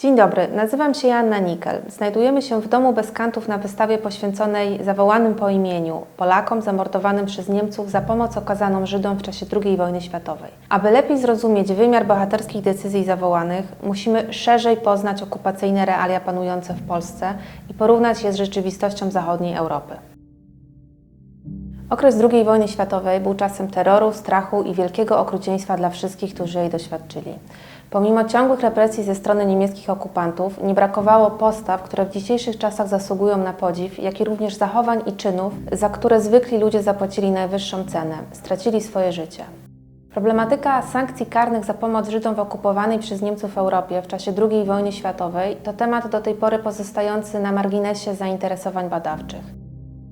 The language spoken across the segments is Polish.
Dzień dobry, nazywam się Joanna Nikel. Znajdujemy się w domu bez kantów na wystawie poświęconej zawołanym po imieniu Polakom zamordowanym przez Niemców za pomoc okazaną Żydom w czasie II wojny światowej. Aby lepiej zrozumieć wymiar bohaterskich decyzji zawołanych, musimy szerzej poznać okupacyjne realia panujące w Polsce i porównać je z rzeczywistością zachodniej Europy. Okres II wojny światowej był czasem terroru, strachu i wielkiego okrucieństwa dla wszystkich, którzy jej doświadczyli. Pomimo ciągłych represji ze strony niemieckich okupantów, nie brakowało postaw, które w dzisiejszych czasach zasługują na podziw, jak i również zachowań i czynów, za które zwykli ludzie zapłacili najwyższą cenę stracili swoje życie. Problematyka sankcji karnych za pomoc Żydom w okupowanej przez Niemców Europie w czasie II wojny światowej to temat do tej pory pozostający na marginesie zainteresowań badawczych.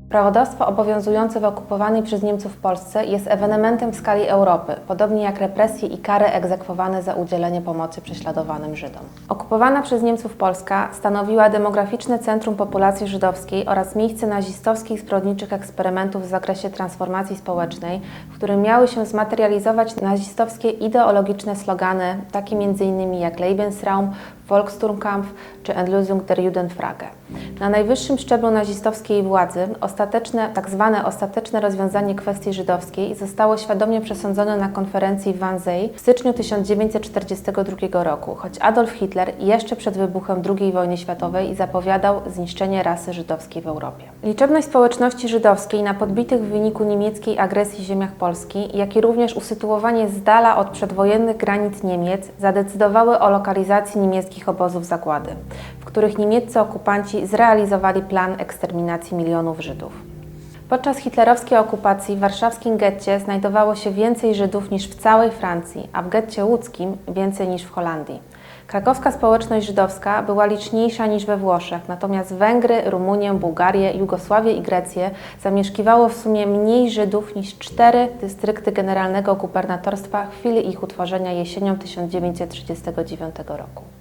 Prawodawstwo obowiązujące w okupowanej przez Niemców Polsce jest ewenementem w skali Europy, podobnie jak represje i kary egzekwowane za udzielenie pomocy prześladowanym Żydom. Okupowana przez Niemców Polska stanowiła demograficzne centrum populacji żydowskiej oraz miejsce nazistowskich zbrodniczych eksperymentów w zakresie transformacji społecznej, w którym miały się zmaterializować nazistowskie ideologiczne slogany, takie m.in. jak Lebensraum, Volkssturmkampf czy Endlösung der Judenfrage. Na najwyższym szczeblu nazistowskiej władzy ostateczne, tak zwane ostateczne rozwiązanie kwestii żydowskiej zostało świadomie przesądzone na konferencji w Wannsee w styczniu 1942 roku, choć Adolf Hitler jeszcze przed wybuchem II wojny światowej zapowiadał zniszczenie rasy żydowskiej w Europie. Liczebność społeczności żydowskiej na podbitych w wyniku niemieckiej agresji ziemiach Polski, jak i również usytuowanie z dala od przedwojennych granic Niemiec zadecydowały o lokalizacji niemieckich obozów zagłady, w których niemieccy okupanci zrealizowali plan eksterminacji milionów Żydów. Podczas hitlerowskiej okupacji w warszawskim getcie znajdowało się więcej Żydów niż w całej Francji, a w getcie łódzkim więcej niż w Holandii. Krakowska społeczność żydowska była liczniejsza niż we Włoszech, natomiast Węgry, Rumunię, Bułgarię, Jugosławię i Grecję zamieszkiwało w sumie mniej Żydów niż cztery dystrykty generalnego gubernatorstwa w chwili ich utworzenia jesienią 1939 roku.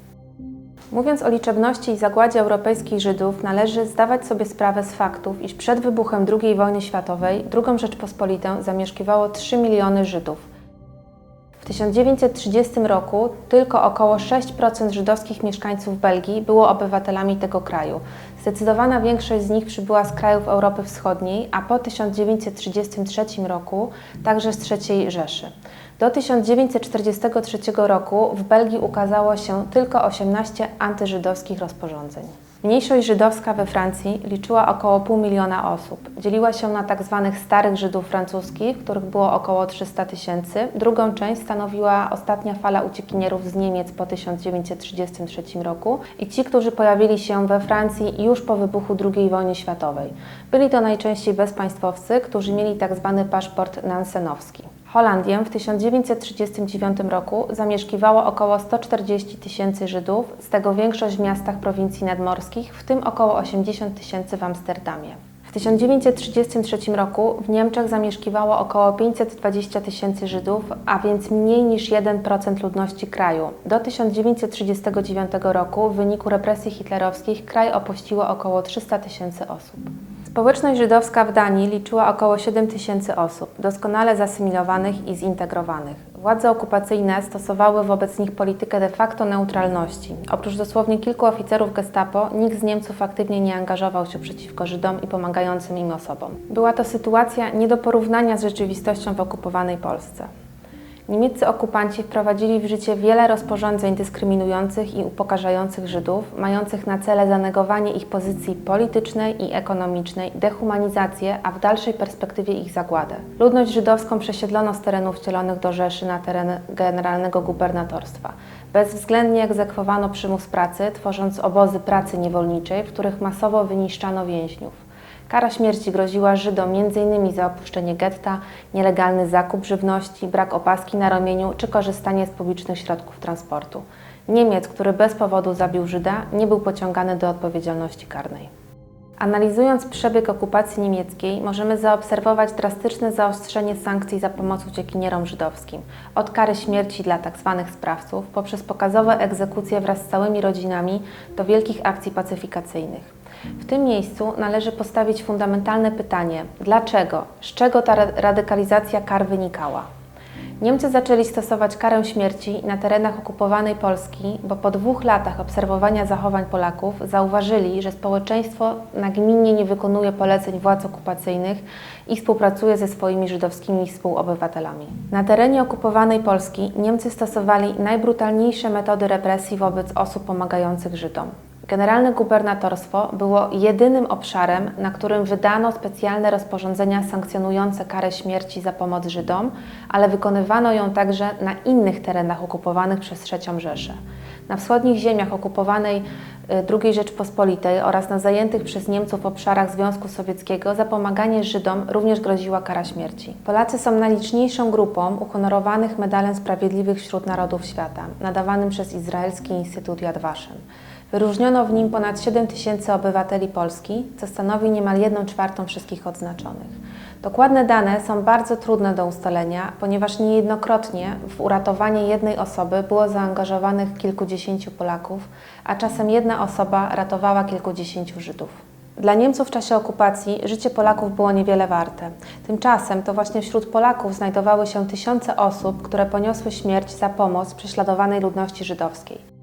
Mówiąc o liczebności i zagładzie europejskich Żydów, należy zdawać sobie sprawę z faktów, iż przed wybuchem II wojny światowej II Rzeczpospolitę zamieszkiwało 3 miliony Żydów. W 1930 roku tylko około 6% żydowskich mieszkańców Belgii było obywatelami tego kraju. Zdecydowana większość z nich przybyła z krajów Europy Wschodniej, a po 1933 roku także z III Rzeszy. Do 1943 roku w Belgii ukazało się tylko 18 antyżydowskich rozporządzeń. Mniejszość żydowska we Francji liczyła około pół miliona osób. Dzieliła się na tzw. Tak starych Żydów francuskich, których było około 300 tysięcy. Drugą część stanowiła ostatnia fala uciekinierów z Niemiec po 1933 roku i ci, którzy pojawili się we Francji już po wybuchu II wojny światowej. Byli to najczęściej bezpaństwowcy, którzy mieli tzw. Tak paszport nansenowski. Holandię w 1939 roku zamieszkiwało około 140 tysięcy Żydów, z tego większość w miastach prowincji nadmorskich, w tym około 80 tysięcy w Amsterdamie. W 1933 roku w Niemczech zamieszkiwało około 520 tysięcy Żydów, a więc mniej niż 1% ludności kraju. Do 1939 roku w wyniku represji hitlerowskich kraj opuściło około 300 tysięcy osób. Społeczność żydowska w Danii liczyła około 7 tysięcy osób, doskonale zasymilowanych i zintegrowanych. Władze okupacyjne stosowały wobec nich politykę de facto neutralności. Oprócz dosłownie kilku oficerów gestapo, nikt z Niemców aktywnie nie angażował się przeciwko Żydom i pomagającym im osobom. Była to sytuacja nie do porównania z rzeczywistością w okupowanej Polsce. Niemieccy okupanci wprowadzili w życie wiele rozporządzeń dyskryminujących i upokarzających Żydów, mających na cele zanegowanie ich pozycji politycznej i ekonomicznej, dehumanizację, a w dalszej perspektywie ich zagładę. Ludność żydowską przesiedlono z terenów wcielonych do Rzeszy na teren generalnego gubernatorstwa. Bezwzględnie egzekwowano przymus pracy, tworząc obozy pracy niewolniczej, w których masowo wyniszczano więźniów. Kara śmierci groziła Żydom m.in. za opuszczenie getta, nielegalny zakup żywności, brak opaski na ramieniu czy korzystanie z publicznych środków transportu. Niemiec, który bez powodu zabił Żyda, nie był pociągany do odpowiedzialności karnej. Analizując przebieg okupacji niemieckiej, możemy zaobserwować drastyczne zaostrzenie sankcji za pomoc uciekinierom żydowskim, od kary śmierci dla tzw. Tak sprawców, poprzez pokazowe egzekucje wraz z całymi rodzinami, do wielkich akcji pacyfikacyjnych. W tym miejscu należy postawić fundamentalne pytanie: dlaczego? Z czego ta radykalizacja kar wynikała? Niemcy zaczęli stosować karę śmierci na terenach okupowanej Polski, bo po dwóch latach obserwowania zachowań Polaków zauważyli, że społeczeństwo nagminnie nie wykonuje poleceń władz okupacyjnych i współpracuje ze swoimi żydowskimi współobywatelami. Na terenie okupowanej Polski Niemcy stosowali najbrutalniejsze metody represji wobec osób pomagających Żydom. Generalne gubernatorstwo było jedynym obszarem, na którym wydano specjalne rozporządzenia sankcjonujące karę śmierci za pomoc Żydom, ale wykonywano ją także na innych terenach okupowanych przez III Rzeszę. Na wschodnich ziemiach okupowanej y, II Rzeczpospolitej oraz na zajętych przez Niemców obszarach Związku Sowieckiego za pomaganie Żydom również groziła kara śmierci. Polacy są najliczniejszą grupą uhonorowanych medalem Sprawiedliwych wśród Narodów Świata, nadawanym przez Izraelski Instytut Yad Vashem. Wyróżniono w nim ponad 7 tysięcy obywateli Polski, co stanowi niemal 1 czwartą wszystkich odznaczonych. Dokładne dane są bardzo trudne do ustalenia, ponieważ niejednokrotnie w uratowanie jednej osoby było zaangażowanych kilkudziesięciu Polaków, a czasem jedna osoba ratowała kilkudziesięciu Żydów. Dla Niemców w czasie okupacji życie Polaków było niewiele warte. Tymczasem to właśnie wśród Polaków znajdowały się tysiące osób, które poniosły śmierć za pomoc prześladowanej ludności żydowskiej.